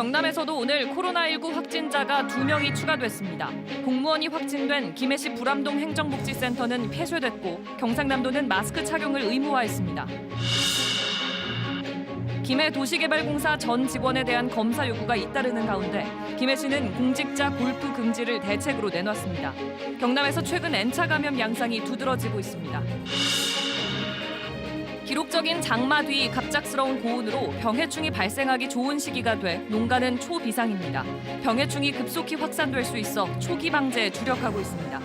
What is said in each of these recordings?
경남에서도 오늘 코로나19 확진자가 두명이 추가됐습니다. 공무원이 확진된 김해시 불암동 행정복지센터는 폐쇄됐고 경상남도는 마스크 착용을 의무화했습니다. 김해 도시개발공사 전 직원에 대한 검사 요구가 잇따르는 가운데 김해시는 공직자 골프 금지를 대책으로 내놨습니다. 경남에서 최근 N차 감염 양상이 두드러지고 있습니다. 기록적인 장마 뒤 갑작스러운 고온으로 병해충이 발생하기 좋은 시기가 돼 농가는 초비상입니다. 병해충이 급속히 확산될 수 있어 초기 방제에 주력하고 있습니다.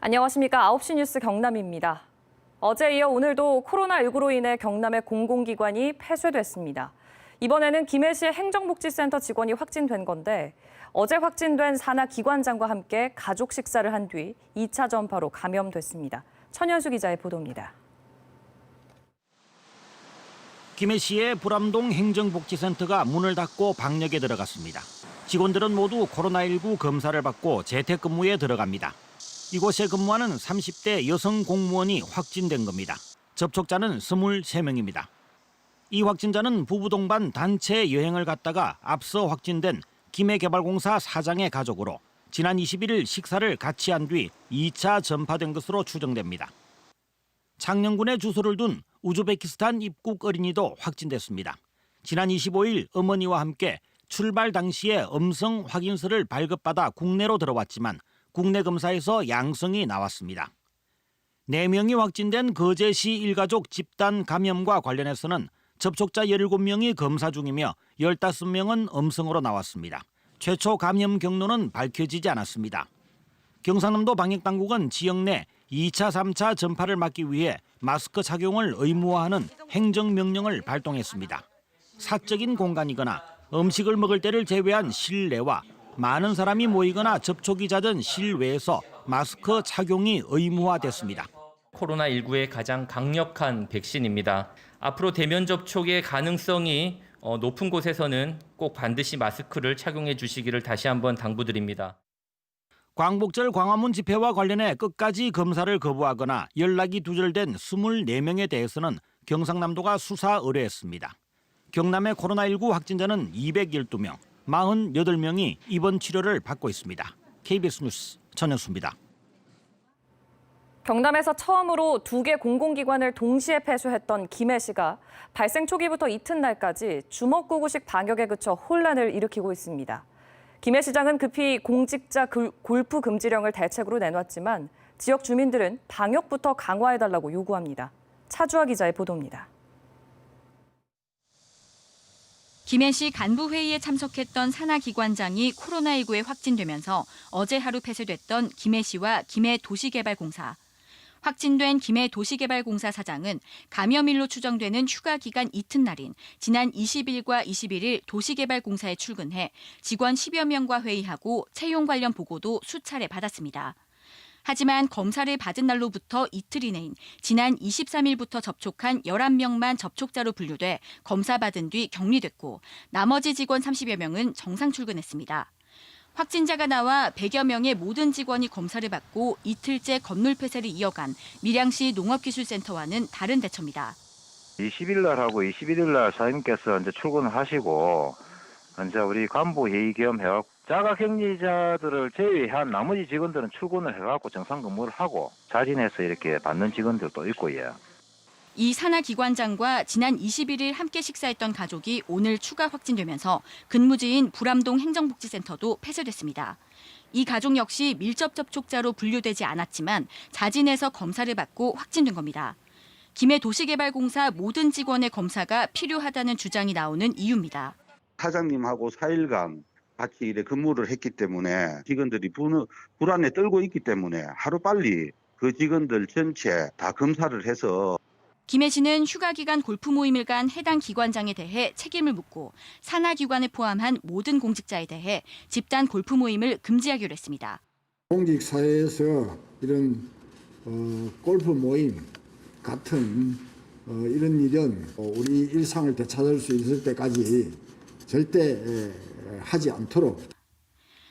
안녕하십니까. 9시 뉴스 경남입니다. 어제 이어 오늘도 코로나19로 인해 경남의 공공기관이 폐쇄됐습니다. 이번에는 김해시 행정복지센터 직원이 확진된 건데 어제 확진된 산하 기관장과 함께 가족 식사를 한 뒤 2차 전파로 감염됐습니다. 천현수 기자의 보도입니다. 김해 시의 불암동 행정복지센터가 문을 닫고 방역에 들어갔습니다. 직원들은 모두 코로나19 검사를 받고 재택근무에 들어갑니다. 이곳에 근무하는 30대 여성 공무원이 확진된 겁니다. 접촉자는 23명입니다. 이 확진자는 부부 동반 단체 여행을 갔다가 앞서 확진된 김해개발공사 사장의 가족으로 지난 21일 식사를 같이 한 뒤 2차 전파된 것으로 추정됩니다. 창녕군에 주소를 둔 우즈베키스탄 입국 어린이도 확진됐습니다. 지난 25일 어머니와 함께 출발 당시에 음성 확인서를 발급받아 국내로 들어왔지만 국내 검사에서 양성이 나왔습니다. 4명이 확진된 거제시 일가족 집단 감염과 관련해서는 접촉자 17명이 검사 중이며 15명은 음성으로 나왔습니다. 최초 감염 경로는 밝혀지지 않았습니다. 경상남도 방역당국은 지역 내 2차, 3차 전파를 막기 위해 마스크 착용을 의무화하는 행정명령을 발동했습니다. 사적인 공간이거나 음식을 먹을 때를 제외한 실내와 많은 사람이 모이거나 접촉이 잦은 실외에서 마스크 착용이 의무화됐습니다. 코로나19의 가장 강력한 백신입니다. 앞으로 대면 접촉의 가능성이 어, 높은 곳에서는 꼭 반드시 마스크를 착용해 주시기를 다시 한번 당부드립니다. 광복절 광화문 집회와 관련해 끝까지 검사를 거부하거나 연락이 두절된 24명에 대해서는 경상남도가 수사 의뢰했습니다. 경남의 코로나19 확진자는 212명, 48명이 입원 치료를 받고 있습니다. KBS 뉴스 전현수입니다. 경남에서 처음으로 두 개 공공기관을 동시에 폐쇄했던 김해 시가 발생 초기부터 이튿날까지 주먹구구식 방역에 그쳐 혼란을 일으키고 있습니다. 김해 시장은 급히 공직자 글- 골프 금지령을 대책으로 내놨지만 지역 주민들은 방역부터 강화해달라고 요구합니다. 차주아 기자의 보도입니다. 김해시 간부회의에 참석했던 산하기관장이 코로나19에 확진되면서 어제 하루 폐쇄됐던 김해시와 김해도시개발공사. 확진된 김해 도시개발공사 사장은 감염일로 추정되는 휴가 기간 이튿날인 지난 20일과 21일 도시개발공사에 출근해 직원 10여 명과 회의하고 채용 관련 보고도 수차례 받았습니다. 하지만 검사를 받은 날로부터 이틀 이내인 지난 23일부터 접촉한 11명만 접촉자로 분류돼 검사 받은 뒤 격리됐고 나머지 직원 30여 명은 정상 출근했습니다. 확진자가 나와 100여 명의 모든 직원이 검사를 받고 이틀째 건물 폐쇄를 이어간 밀양시 농업기술센터와는 다른 대처입니다. 20일 날하고 21일 날 사장님께서 이제 출근을 하시고 이제 우리 간부 회의 겸 해갖고 자가격리자들을 제외한 나머지 직원들은 출근을 해갖고 정상 근무를 하고 자진해서 이렇게 받는 직원들도 있고 예. 이 산하기관장과 지난 21일 함께 식사했던 가족이 오늘 추가 확진되면서 근무지인 불암동 행정복지센터도 폐쇄됐습니다. 이 가족 역시 밀접 접촉자로 분류되지 않았지만 자진해서 검사를 받고 확진된 겁니다. 김해 도시개발공사 모든 직원의 검사가 필요하다는 주장이 나오는 이유입니다. 사장님하고 4일간 같이 이래 근무를 했기 때문에 직원들이 분, 불안에 떨고 있기 때문에 하루 빨리 그 직원들 전체 다 검사를 해서 김해 시는 휴가 기간 골프 모임을 간 해당 기관장에 대해 책임을 묻고 산하 기관을 포함한 모든 공직자에 대해 집단 골프 모임을 금지하기로 했습니다. 공직 사회에서 이런 어, 골프 모임 같은 어, 이런 일은 어, 우리 일상을 되찾을 수 있을 때까지 절대 에, 하지 않도록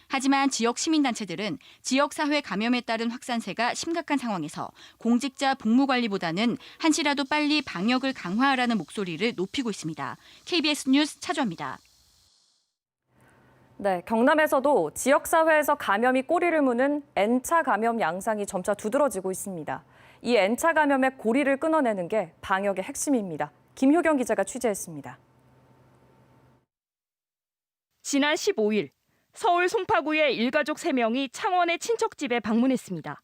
하지만 지역 시민단체들은 지역사회 감염에 따른 확산세가 심각한 상황에서 공직자 복무관리보다는 한시라도 빨리 방역을 강화하라는 목소리를 높이고 있습니다. KBS 뉴스 차주합니다. 네, 경남에서도 지역사회에서 감염이 꼬리를 무는 N차 감염 양상이 점차 두드러지고 있습니다. 이 N차 감염의 고리를 끊어내는 게 방역의 핵심입니다. 김효경 기자가 취재했습니다. 지난 15일 서울 송파구의 일가족 3명이 창원의 친척집에 방문했습니다.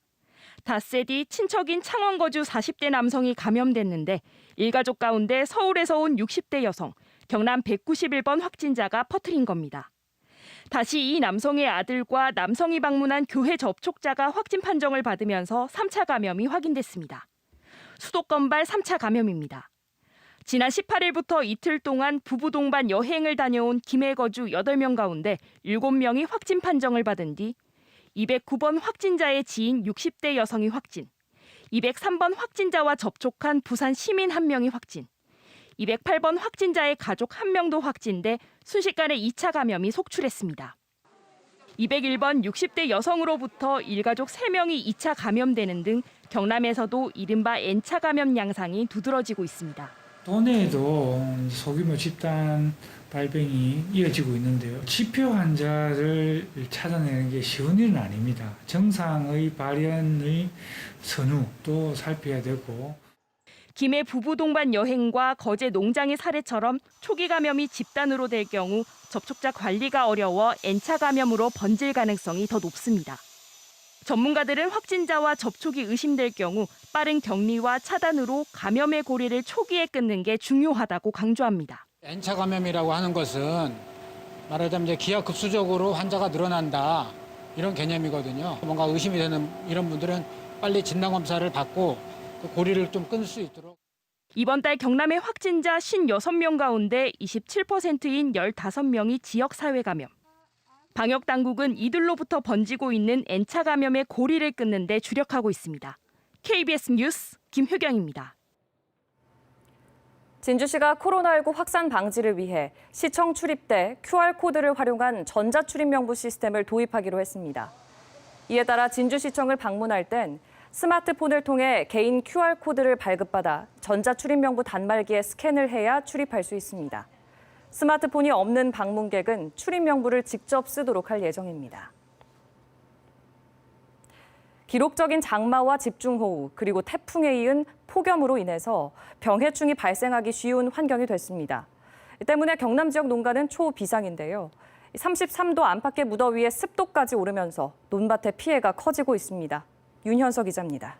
닷새 뒤 친척인 창원 거주 40대 남성이 감염됐는데 일가족 가운데 서울에서 온 60대 여성, 경남 191번 확진자가 퍼뜨린 겁니다. 다시 이 남성의 아들과 남성이 방문한 교회 접촉자가 확진 판정을 받으면서 3차 감염이 확인됐습니다. 수도권발 3차 감염입니다. 지난 18일부터 이틀 동안 부부 동반 여행을 다녀온 김해 거주 8명 가운데 7명이 확진 판정을 받은 뒤 209번 확진자의 지인 60대 여성이 확진, 203번 확진자와 접촉한 부산 시민 1명이 확진, 208번 확진자의 가족 1명도 확진돼 순식간에 2차 감염이 속출했습니다. 201번 60대 여성으로부터 일가족 3명이 2차 감염되는 등 경남에서도 이른바 N차 감염 양상이 두드러지고 있습니다. 도내에도 소규모 집단 발병이 이어지고 있는데요. 지표 환자를 찾아내는 게 쉬운 일은 아닙니다. 정상의 발현의 선후도 살펴야 되고 김해 부부 동반 여행과 거제 농장의 사례처럼 초기 감염이 집단으로 될 경우 접촉자 관리가 어려워 N차 감염으로 번질 가능성이 더 높습니다. 전문가들은 확진자와 접촉이 의심될 경우 빠른 격리와 차단으로 감염의 고리를 초기에 끊는 게 중요하다고 강조합니다. N차 감염이라고 하는 것은 말하자면 이제 기하급수적으로 환자가 늘어난다 이런 개념이거든요. 뭔가 의심이 되는 이런 분들은 빨리 진단 검사를 받고 그 고리를 좀 끊을 수 있도록. 이번 달 경남의 확진자 56명 가운데 27%인 15명이 지역 사회 감염. 방역 당국은 이들로부터 번지고 있는 N차 감염의 고리를 끊는 데 주력하고 있습니다. KBS 뉴스 김효경입니다. 진주시가 코로나19 확산 방지를 위해 시청 출입 때 QR코드를 활용한 전자출입명부 시스템을 도입하기로 했습니다. 이에 따라 진주시청을 방문할 땐 스마트폰을 통해 개인 QR코드를 발급받아 전자출입명부 단말기에 스캔을 해야 출입할 수 있습니다. 스마트폰이 없는 방문객은 출입 명부를 직접 쓰도록 할 예정입니다. 기록적인 장마와 집중호우 그리고 태풍에 이은 폭염으로 인해서 병해충이 발생하기 쉬운 환경이 됐습니다. 이 때문에 경남 지역 농가는 초비상인데요. 33도 안팎의 무더위에 습도까지 오르면서 논밭의 피해가 커지고 있습니다. 윤현석 기자입니다.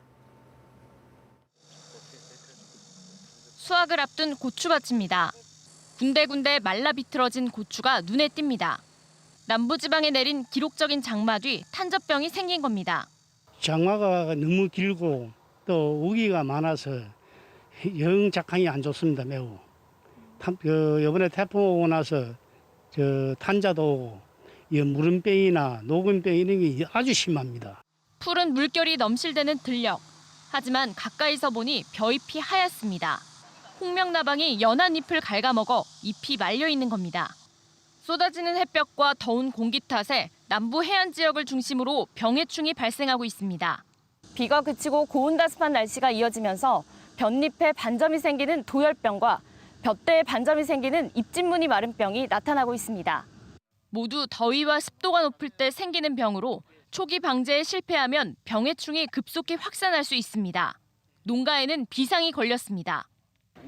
수확을 앞둔 고추밭입니다. 군데군데 말라 비틀어진 고추가 눈에 띕니다. 남부지방에 내린 기록적인 장마 뒤 탄저병이 생긴 겁니다. 장마가 너무 길고 또 우기가 많아서 영 작황이 안 좋습니다 매우. 탄, 그 이번에 태풍 오고 나서 저 탄자도 오고 이 무름병이나 녹음병 이런 게 아주 심합니다. 푸른 물결이 넘실대는 들녘. 하지만 가까이서 보니 벼잎이 하얗습니다. 홍명나방이 연한 잎을 갉아먹어 잎이 말려 있는 겁니다. 쏟아지는 햇볕과 더운 공기 탓에 남부 해안 지역을 중심으로 병해충이 발생하고 있습니다. 비가 그치고 고온다습한 날씨가 이어지면서 볏잎에 반점이 생기는 도열병과 볕대에 반점이 생기는 잎진무늬 마른 병이 나타나고 있습니다. 모두 더위와 습도가 높을 때 생기는 병으로 초기 방제에 실패하면 병해충이 급속히 확산할 수 있습니다. 농가에는 비상이 걸렸습니다.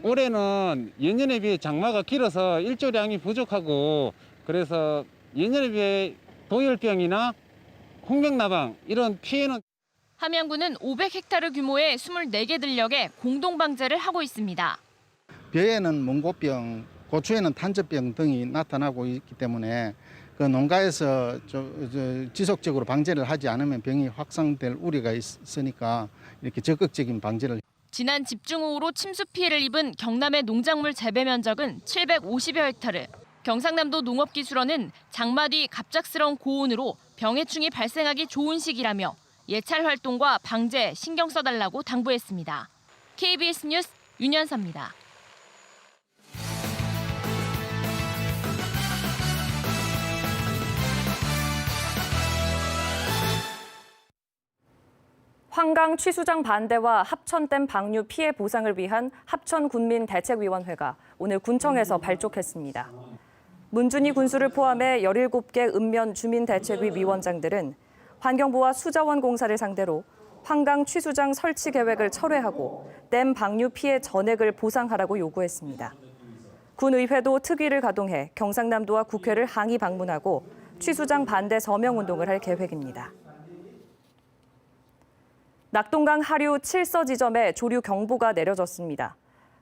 올해는 예년에 비해 장마가 길어서 일조량이 부족하고 그래서 예년에 비해 도열병이나 홍명나방 이런 피해는 함양군은 500헥타르 규모의 24개 들녘에 공동 방제를 하고 있습니다. 벼에는 몽고병, 고추에는 탄저병 등이 나타나고 있기 때문에 그 농가에서 저, 저 지속적으로 방제를 하지 않으면 병이 확산될 우려가 있으니까 이렇게 적극적인 방제를 지난 집중호우로 침수 피해를 입은 경남의 농작물 재배 면적은 750여 헥타르. 경상남도 농업기술원은 장마 뒤 갑작스러운 고온으로 병해충이 발생하기 좋은 시기라며 예찰 활동과 방제 신경 써달라고 당부했습니다. KBS 뉴스 윤현서입니다. 황강 취수장 반대와 합천댐 방류 피해 보상을 위한 합천군민대책위원회가 오늘 군청에서 발족했습니다. 문준희 군수를 포함해 17개 읍면 주민대책위 위원장들은 환경부와 수자원공사를 상대로 황강 취수장 설치 계획을 철회하고 댐 방류 피해 전액을 보상하라고 요구했습니다. 군의회도 특위를 가동해 경상남도와 국회를 항의 방문하고 취수장 반대 서명 운동을 할 계획입니다. 낙동강 하류 7서 지점에 조류 경보가 내려졌습니다.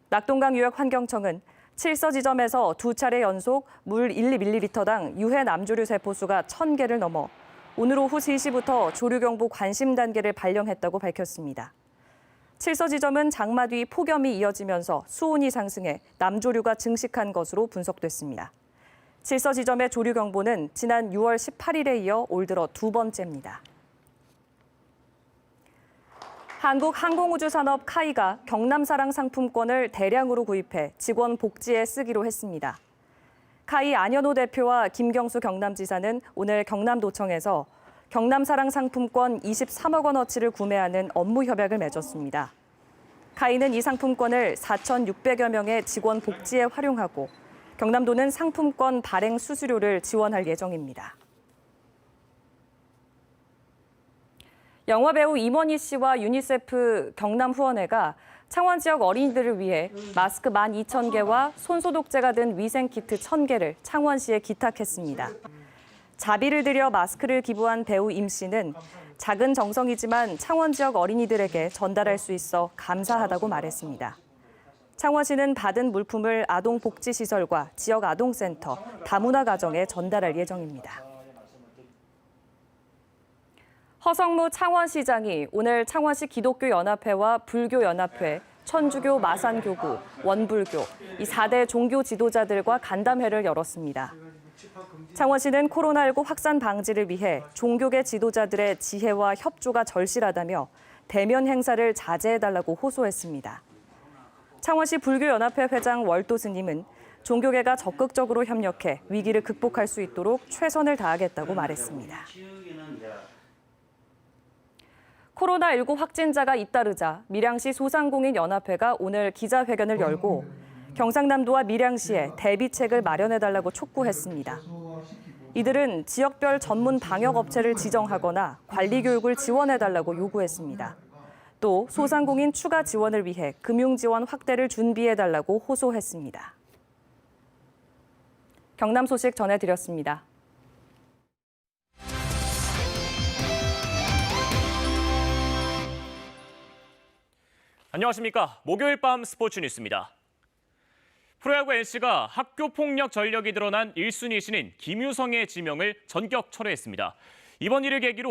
낙동강 유역 환경청은 7서 지점에서 두 차례 연속 물 1ml당 유해 남조류 세포수가 1000개를 넘어 오늘 오후 3시부터 조류 경보 관심 단계를 발령했다고 밝혔습니다. 7서 지점은 장마 뒤 폭염이 이어지면서 수온이 상승해 남조류가 증식한 것으로 분석됐습니다. 7서 지점의 조류 경보는 지난 6월 18일에 이어 올 들어 두 번째입니다. 한국항공우주산업 카이가 경남사랑 상품권을 대량으로 구입해 직원 복지에 쓰기로 했습니다. 카이 안현호 대표와 김경수 경남지사는 오늘 경남도청에서 경남사랑 상품권 23억 원어치를 구매하는 업무 협약을 맺었습니다. 카이는 이 상품권을 4,600여 명의 직원 복지에 활용하고 경남도는 상품권 발행 수수료를 지원할 예정입니다. 영화배우 임원희 씨와 유니세프 경남 후원회가 창원 지역 어린이들을 위해 마스크 12,000개와 손소독제가 든 위생키트 1,000개를 창원시에 기탁했습니다. 자비를 들여 마스크를 기부한 배우 임 씨는 작은 정성이지만 창원 지역 어린이들에게 전달할 수 있어 감사하다고 말했습니다. 창원시는 받은 물품을 아동복지시설과 지역 아동센터, 다문화 가정에 전달할 예정입니다. 허성무 창원시장이 오늘 창원시 기독교 연합회와 불교 연합회, 천주교 마산교구, 원불교 이 4대 종교 지도자들과 간담회를 열었습니다. 창원시는 코로나19 확산 방지를 위해 종교계 지도자들의 지혜와 협조가 절실하다며 대면 행사를 자제해달라고 호소했습니다. 창원시 불교연합회 회장 월도 스님은 종교계가 적극적으로 협력해 위기를 극복할 수 있도록 최선을 다하겠다고 말했습니다. 코로나19 확진자가 잇따르자 밀양시 소상공인 연합회가 오늘 기자회견을 열고 경상남도와 밀양시에 대비책을 마련해달라고 촉구했습니다. 이들은 지역별 전문 방역 업체를 지정하거나 관리 교육을 지원해달라고 요구했습니다. 또 소상공인 추가 지원을 위해 금융 지원 확대를 준비해달라고 호소했습니다. 경남 소식 전해드렸습니다. 안녕하십니까. 목요일 밤 스포츠 뉴스입니다. 프로야구 NC가 학교 폭력 전력이 드러난 1순위 신인 김유성의 지명을 전격 철회했습니다. 이번 일을 계기로